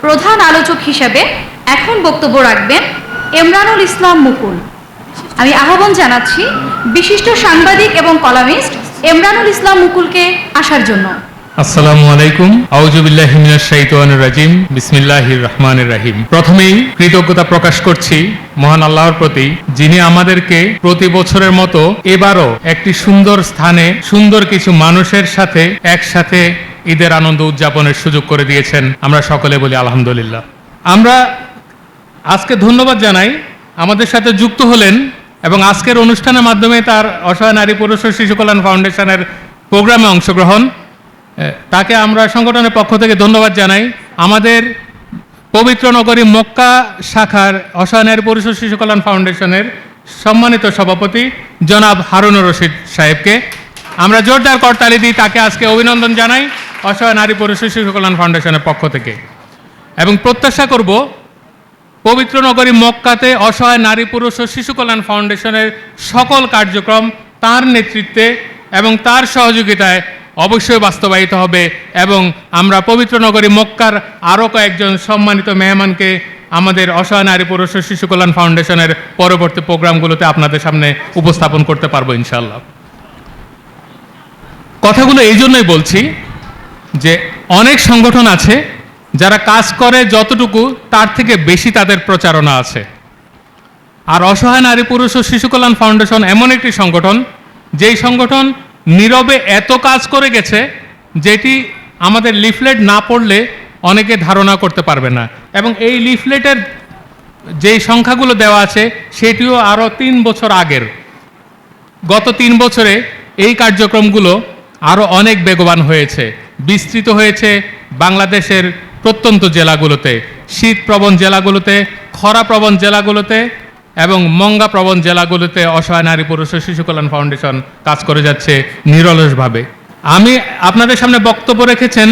প্রধান আলোচক হিসেবে এখন বক্তব্য রাখবেন এমরানুল ইসলাম মুকুল। আমি আহ্বান জানাচ্ছি বিশিষ্ট সাংবাদিক এবং কলামিস্ট এমরানুল ইসলাম মুকুলকে আসার জন্য। আসসালামু আলাইকুম। আউজুবিল্লাহি শাইতানির রাজিম। বিসমিল্লাহির রহমানির রহিম। প্রথমেই কৃতজ্ঞতা প্রকাশ করছি মহান আল্লাহর প্রতি, যিনি আমাদেরকে প্রতি বছরের মতো এবারও একটি সুন্দর স্থানে সুন্দর কিছু মানুষের সাথে একসাথে ঈদের আনন্দ উদযাপনের সুযোগ করে দিয়েছেন। আমরা সকলে বলি আলহামদুলিল্লাহ। আমরা আজকে ধন্যবাদ জানাই আমাদের সাথে যুক্ত হলেন এবং আজকের অনুষ্ঠানের মাধ্যমে তার অসহায় নারী পুরুষ ও শিশু কল্যাণ ফাউন্ডেশনের প্রোগ্রামে অংশগ্রহণ তাকে আমরা সংগঠনের পক্ষ থেকে ধন্যবাদ জানাই। আমাদের পবিত্র নগরী মক্কা শাখার অসহায় নারী পুরুষ ও শিশু কল্যাণ ফাউন্ডেশনের সম্মানিত সভাপতি জনাব হারুনুর রশিদ সাহেবকে। আমরা জোরদার করতালি দিই তাকে আজকে অভিনন্দন জানাই অসহায় নারী পুরুষ শিশু কল্যাণ ফাউন্ডেশনের পক্ষ থেকে। এবং প্রত্যাশা করব পবিত্র নগরী মক্কাতে অসহায় নারী পুরুষ ও শিশু কল্যাণ ফাউন্ডেশনের সকল কার্যক্রম তার নেতৃত্বে এবং তার সহযোগিতায় অবশ্যই বাস্তবায়িত হবে এবং আমরা পবিত্র নগরী মক্কার আরও কয়েকজন সম্মানিত মেহমানকে আমাদের অসহায় নারী পুরুষ শিশু কল্যাণ ফাউন্ডেশনের পরবর্তী প্রোগ্রামগুলোতে আপনাদের সামনে উপস্থাপন করতে পারব ইনশাল্লাহ কথাগুলো এই জন্যই বলছি যে অনেক সংগঠন আছে যারা কাজ করে যতটুকু তার থেকে বেশি তাদের প্রচারণা আছে। আর অসহায় নারী পুরুষ ও শিশু কল্যাণ ফাউন্ডেশন এমন একটি সংগঠন, যেই সংগঠন নীরবে এত কাজ করে গেছে যেটি আমাদের লিফলেট না পড়লে অনেকে ধারণা করতে পারবে না। এবং এই লিফলেটের যেই সংখ্যাগুলো দেওয়া আছে, সেটিও আরও তিন বছর আগের। গত তিন বছরে এই কার্যক্রমগুলো আরও অনেক বেগবান হয়েছে। বিস্তৃত হয়েছে বাংলাদেশের প্রত্যন্ত জেলাগুলোতে। শীতপ্রবণ জেলাগুলোতে, খরাপ্রবণ জেলাগুলোতে এবং মঙ্গাপ্রবণ জেলাগুলোতে অসহায় নারী পুরুষ ও শিশু কল্যাণ ফাউন্ডেশন কাজ করে যাচ্ছে নিরলসভাবে। আমি আপনাদের সামনে বক্তব্য রেখেছেন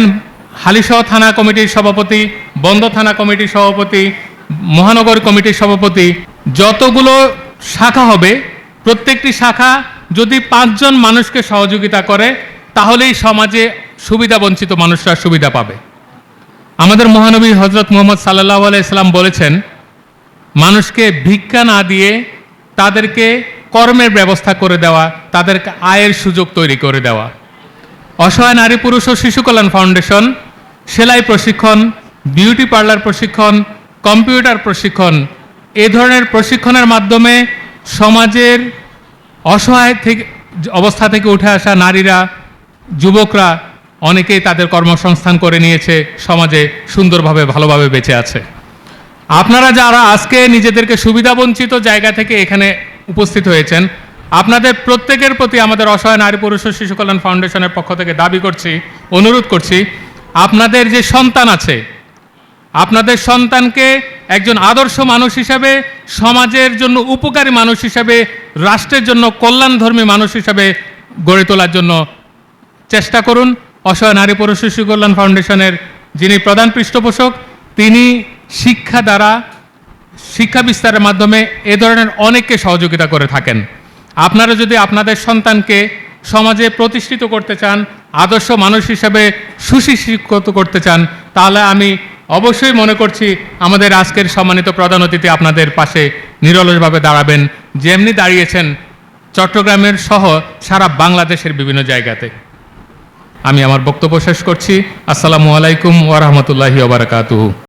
হালিশহ থানা কমিটির সভাপতি বন্ধ থানা কমিটির সভাপতি, মহানগর কমিটির সভাপতি। যতগুলো শাখা হবে, প্রত্যেকটি শাখা যদি পাঁচজন মানুষকে সহযোগিতা করে, তাহলেই সমাজে সুবিধা বঞ্চিত মানুষরা সুবিধা পাবে। আমাদের মহানবী হজরত মোহাম্মদ সাল্লাহ আলাইসাল্লাম বলেছেন মানুষকে ভিক্ষা না দিয়ে তাদেরকে কর্মের ব্যবস্থা করে দেওয়া, তাদেরকে আয়ের সুযোগ তৈরি করে দেওয়া। অসহায় নারী, পুরুষ ও শিশু কল্যাণ ফাউন্ডেশন, সেলাই প্রশিক্ষণ, বিউটি পার্লার প্রশিক্ষণ, কম্পিউটার প্রশিক্ষণ, এ ধরনের প্রশিক্ষণের মাধ্যমে সমাজের অসহায় থেকে, অবস্থা থেকে উঠে আসা নারীরা, যুবকরা অনেকেই তাদের কর্মসংস্থান করে নিয়েছে, সমাজে সুন্দরভাবে, ভালোভাবে বেঁচে আছে। আপনারা যারা আজকে নিজেদেরকে সুবিধাবঞ্চিত জায়গা থেকে এখানে উপস্থিত হয়েছেন, আপনাদের প্রত্যেকের প্রতি আমাদের অসহায় নারী পুরুষ ও শিশু কল্যাণ ফাউন্ডেশনের পক্ষ থেকে দাবি করছি, অনুরোধ করছি, আপনাদের যে সন্তান আছে, আপনাদের সন্তানকে একজন আদর্শ মানুষ হিসাবে, সমাজের জন্য উপকারী মানুষ হিসাবে, রাষ্ট্রের জন্য কল্যাণধর্মী মানুষ হিসাবে গড়ে তোলার জন্য চেষ্টা করুন। অসহায় নারী পুরুষ শিশু কল্যাণ ফাউন্ডেশনের যিনি প্রধান পৃষ্ঠপোষক, তিনি শিক্ষা দ্বারা, শিক্ষা বিস্তারের মাধ্যমে এ ধরনের অনেককে সহযোগিতা করে থাকেন। আপনারা যদি আপনাদের সন্তানকে সমাজে প্রতিষ্ঠিত করতে চান, আদর্শ মানুষ হিসাবে সুশিক্ষিত করতে চান, তাহলে আমি অবশ্যই মনে করছি আমাদের আজকের সম্মানিত প্রধান অতিথি আপনাদের পাশে নিরলসভাবে দাঁড়াবেন। যেমনি দাঁড়িয়েছেন চট্টগ্রামের সহ সারা বাংলাদেশের বিভিন্ন জায়গাতে। আমি আমার বক্তব্য শেষ করছি। আসসালামু আলাইকুম ওরহমতুল্লাহি ওবরাকাতুহু